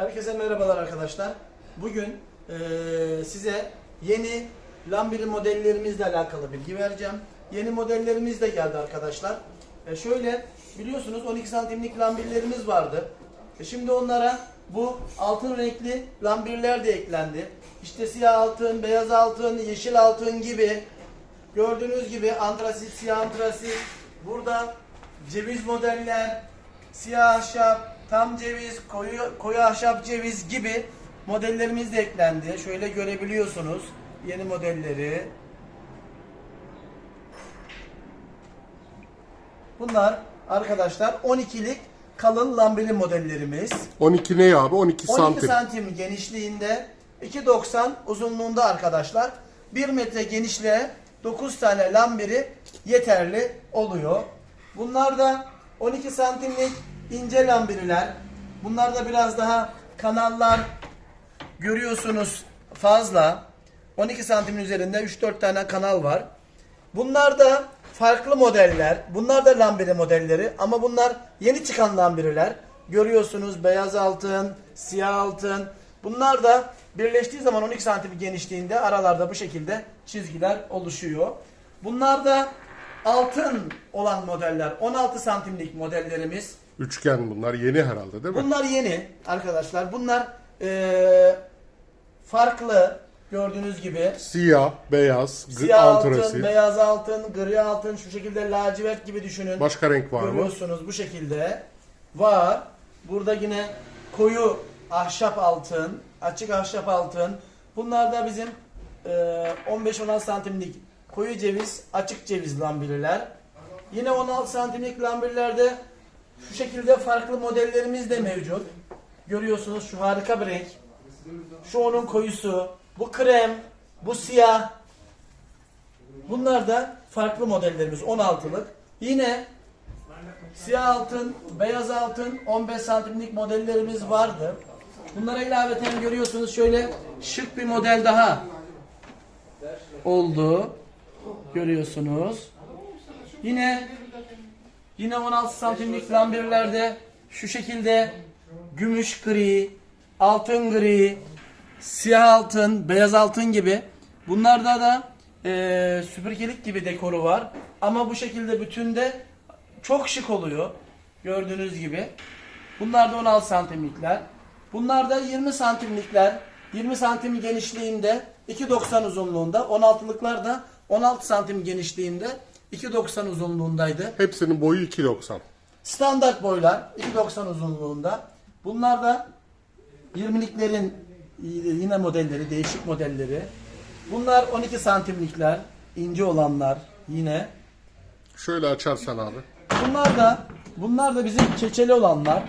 Herkese merhabalar arkadaşlar. Bugün eee, size yeni lambiri modellerimizle alakalı bilgi vereceğim. Yeni modellerimiz de geldi arkadaşlar. E şöyle biliyorsunuz 12 santimlik lambirlerimiz vardı. E şimdi onlara bu altın renkli lambirler de eklendi. İşte siyah altın, beyaz altın, yeşil altın gibi gördüğünüz gibi antrasit, siyah antrasit. Burada ceviz modeller, siyah ahşap, tam ceviz, koyu, koyu ahşap ceviz gibi modellerimiz de eklendi. Şöyle görebiliyorsunuz yeni modelleri. Bunlar arkadaşlar 12'lik kalın lambeli modellerimiz. 12 ne abi? 12 12 santim. santim genişliğinde, 2.90 uzunluğunda arkadaşlar. 1 metre genişliğe 9 tane lambiri yeterli oluyor. Bunlar da 12 santimlik ince lambiriler. Bunlar da biraz daha kanallar görüyorsunuz fazla. 12 santimin üzerinde 3-4 tane kanal var. Bunlar da farklı modeller. Bunlar da lambiri modelleri ama bunlar yeni çıkan lambiriler. Görüyorsunuz beyaz altın, siyah altın. Bunlar da birleştiği zaman 12 santim genişliğinde aralarda bu şekilde çizgiler oluşuyor. Bunlar da altın olan modeller. 16 santimlik modellerimiz. Üçgen bunlar yeni herhalde değil mi? Bunlar yeni arkadaşlar. Bunlar eee, farklı gördüğünüz gibi. Siyah, beyaz, Siyah altın, antrasit. beyaz altın, gri altın şu şekilde lacivert gibi düşünün. Başka renk var mı? Görüyorsunuz bu şekilde. Var. Burada yine koyu ahşap altın, açık ahşap altın. Bunlar da bizim eee, 15-16 santimlik koyu ceviz, açık ceviz lambirler. Yine 16 santimlik lambirlerde şu şekilde farklı modellerimiz de mevcut. Görüyorsunuz şu harika bir renk. Şu onun koyusu, bu krem, bu siyah. Bunlar da farklı modellerimiz 16'lık. Yine siyah altın, beyaz altın 15 santimlik modellerimiz vardı. Bunlara ilaveten görüyorsunuz şöyle şık bir model daha oldu. Görüyorsunuz. Yine yine 16 santimlik lambirlerde şu şekilde gümüş gri, altın gri, siyah altın, beyaz altın gibi. Bunlarda da eee süpürgelik gibi dekoru var. Ama bu şekilde bütünde çok şık oluyor. Gördüğünüz gibi. Bunlar da 16 santimlikler. Bunlar da 20 santimlikler. 20 santim genişliğinde 2.90 uzunluğunda. 16'lıklar da 16 santim genişliğinde 2.90 uzunluğundaydı. Hepsinin boyu 2.90. Standart boylar 2.90 uzunluğunda. Bunlar da 20'liklerin yine modelleri, değişik modelleri. Bunlar 12 santimlikler, ince olanlar yine. Şöyle açarsan abi. Bunlar da bunlar da bizim keçeli olanlar.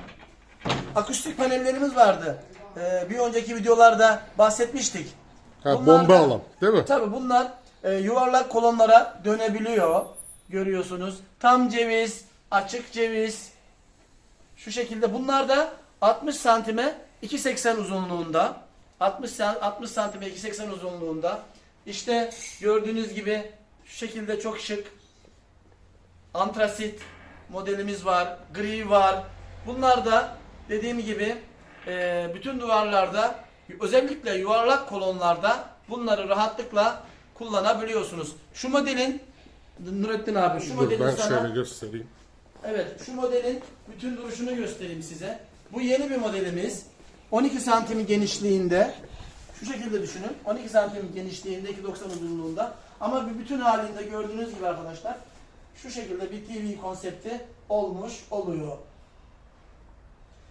Akustik panellerimiz vardı. Ee, bir önceki videolarda bahsetmiştik. Ha, Bunlar bomba da- alan değil mi? Tabi bunlar e, yuvarlak kolonlara dönebiliyor. Görüyorsunuz. Tam ceviz, açık ceviz. Şu şekilde bunlar da 60 santime 2.80 uzunluğunda. 60 san- 60 santime 2.80 uzunluğunda. İşte gördüğünüz gibi şu şekilde çok şık antrasit modelimiz var, gri var. Bunlar da dediğim gibi e, bütün duvarlarda özellikle yuvarlak kolonlarda bunları rahatlıkla kullanabiliyorsunuz. Şu modelin Nurettin abi şu Dur modelin ben sana şöyle göstereyim. Evet, şu modelin bütün duruşunu göstereyim size. Bu yeni bir modelimiz. 12 santim genişliğinde. Şu şekilde düşünün. 12 santim genişliğinde, 2.90 uzunluğunda. Ama bir bütün halinde gördüğünüz gibi arkadaşlar şu şekilde bir TV konsepti olmuş oluyor.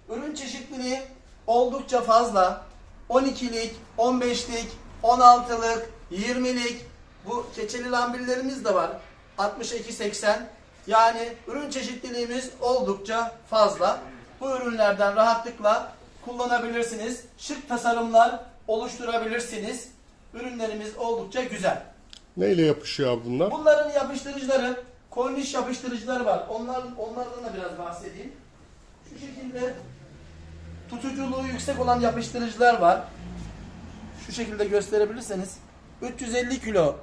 Ürün çeşitliliği oldukça fazla. 12'lik, 15'lik, 16'lık, 20'lik bu keçeli lambirlerimiz de var. 62-80 yani ürün çeşitliliğimiz oldukça fazla. Bu ürünlerden rahatlıkla kullanabilirsiniz. Şık tasarımlar oluşturabilirsiniz. Ürünlerimiz oldukça güzel. Neyle yapışıyor abi bunlar? Bunların yapıştırıcıları, korniş yapıştırıcıları var. Onlar, onlardan da biraz bahsedeyim. Şu şekilde tutuculuğu yüksek olan yapıştırıcılar var. Şu şekilde gösterebilirseniz 350 kilo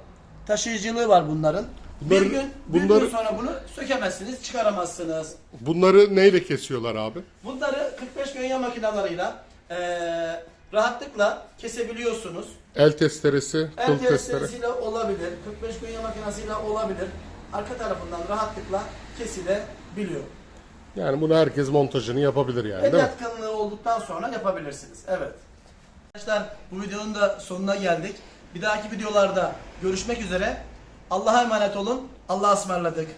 taşıyıcılığı var bunların. Bunları- bir gün bir gün bunları- sonra bunu sökemezsiniz, çıkaramazsınız. Bunları neyle kesiyorlar abi? Bunları 45 gönye makinalarıyla eee, rahatlıkla kesebiliyorsunuz. El testeresi, El testeresiyle olabilir, 45 künye makinesiyle olabilir. Arka tarafından rahatlıkla kesilebiliyor. Yani bunu herkes montajını yapabilir yani El değil mi? yatkınlığı olduktan sonra yapabilirsiniz. Evet. Arkadaşlar bu videonun da sonuna geldik. Bir dahaki videolarda görüşmek üzere. Allah'a emanet olun. Allah'a ısmarladık.